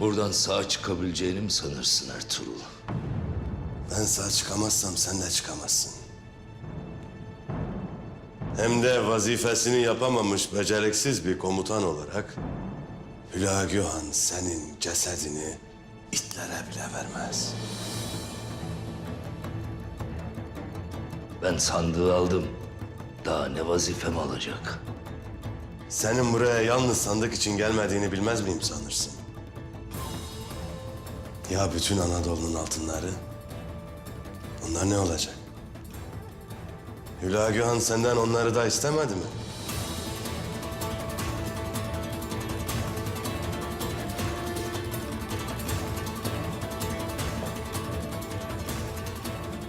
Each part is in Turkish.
Buradan sağ çıkabileceğini mi sanırsın Ertuğrul? Ben sağ çıkamazsam sen de çıkamazsın. Hem de vazifesini yapamamış beceriksiz bir komutan olarak Hülagü Han senin cesedini itlere bile vermez. Ben sandığı aldım. Daha ne vazifem alacak? Senin buraya yalnız sandık için gelmediğini bilmez miyim sanırsın? Ya bütün Anadolu'nun altınları? Onlar ne olacak? Hülagü Han senden onları da istemedi mi?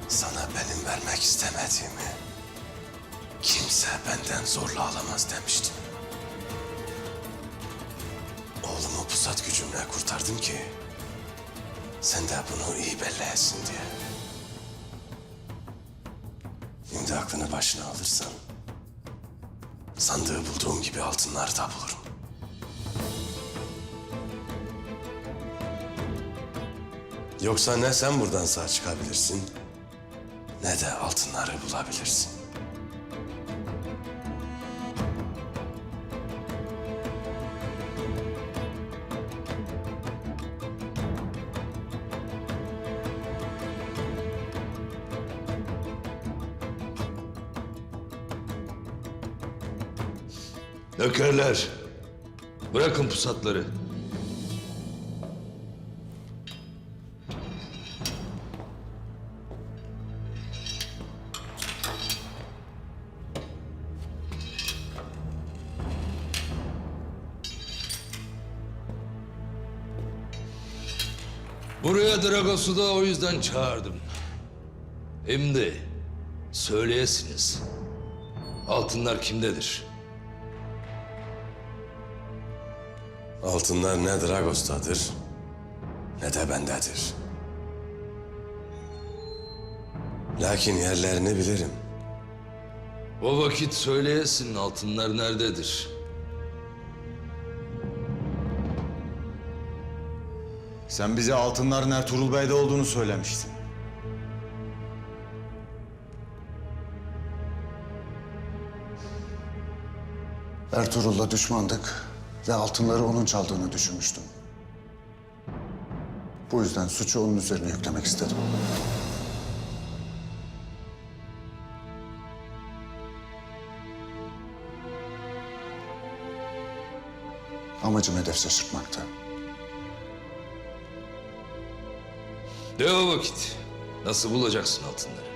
Sana benim vermek istemediğimi kimse benden zorla alamaz demiştim. Oğlumu pusat gücümle kurtardım ki sen de bunu iyi belli etsin diye. Şimdi aklını başına alırsan sandığı bulduğum gibi altınları da bulurum. Yoksa ne sen buradan sağ çıkabilirsin ne de altınları bulabilirsin. Nökerler. Bırakın pusatları. Buraya Dragos'u da o yüzden çağırdım. Şimdi söyleyesiniz. Altınlar kimdedir? Altınlar ne Dragos'tadır ne de bendedir. Lakin yerlerini bilirim. O vakit söyleyesin altınlar nerededir? Sen bize altınların Ertuğrul Bey'de olduğunu söylemiştin. Ertuğrul'la düşmandık ve altınları onun çaldığını düşünmüştüm. Bu yüzden suçu onun üzerine yüklemek istedim. Amacım hedef şaşırtmaktı. De o vakit. Nasıl bulacaksın altınları?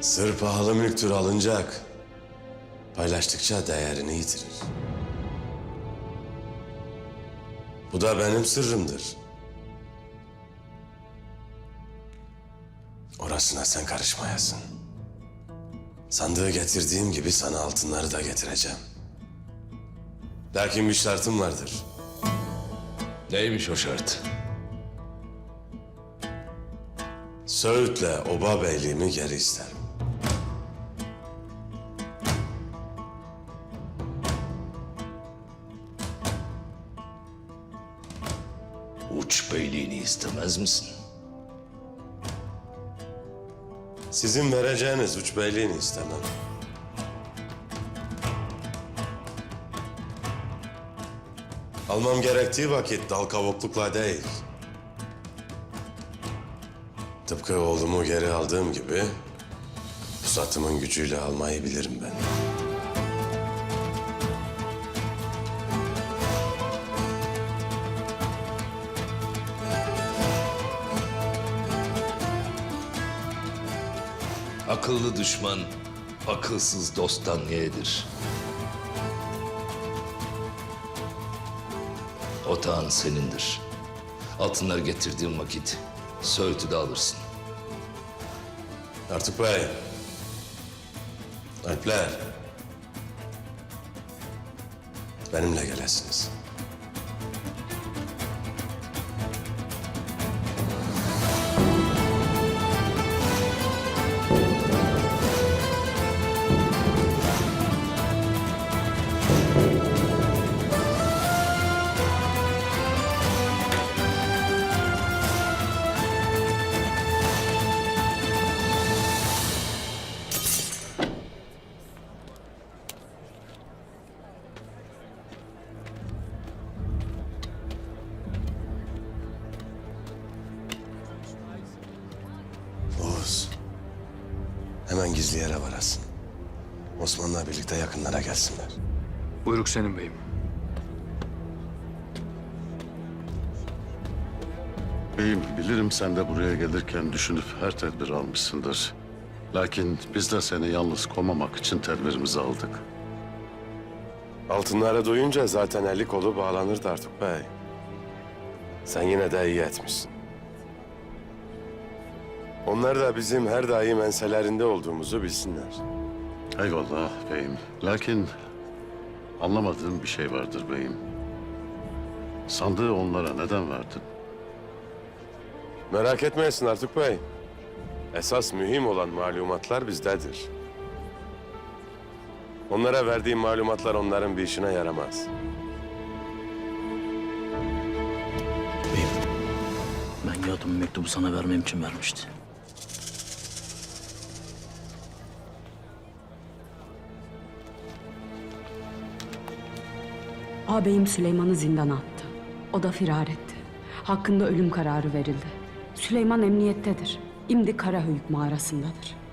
Sır pahalı mülktür alınacak. Paylaştıkça değerini yitirir. Bu da benim sırrımdır. Orasına sen karışmayasın. Sandığı getirdiğim gibi sana altınları da getireceğim. Lakin bir şartım vardır. Neymiş o şart? Söğüt'le oba beyliğimi geri isterim. Uç beyliğini istemez misin? Sizin vereceğiniz uç beyliğini istemem. Almam gerektiği vakit dal kavuklukla değil. Tıpkı oğlumu geri aldığım gibi pusatımın gücüyle almayı bilirim ben. Akıllı düşman, akılsız dosttan yeğdir. Otağın senindir. Altınlar getirdiğim vakit Söğüt'ü de alırsın. Artık Bey. Alpler. Benimle gelesiniz. Hemen gizli yere varasın. Osman'la birlikte yakınlara gelsinler. Buyruk senin beyim. Beyim bilirim sen de buraya gelirken düşünüp her tedbir almışsındır. Lakin biz de seni yalnız komamak için tedbirimizi aldık. Altınlara doyunca zaten eli kolu bağlanırdı artık bey. Sen yine de iyi etmişsin. Onlar da bizim her daim enselerinde olduğumuzu bilsinler. Eyvallah beyim. Lakin anlamadığım bir şey vardır beyim. Sandığı onlara neden verdin? Merak etmeyesin artık bey. Esas mühim olan malumatlar bizdedir. Onlara verdiğim malumatlar onların bir işine yaramaz. Beyim, ben yazdım mektubu sana vermem için vermişti. Ağabeyim Süleyman'ı zindana attı. O da firar etti. Hakkında ölüm kararı verildi. Süleyman emniyettedir. İmdi Karahöyük mağarasındadır.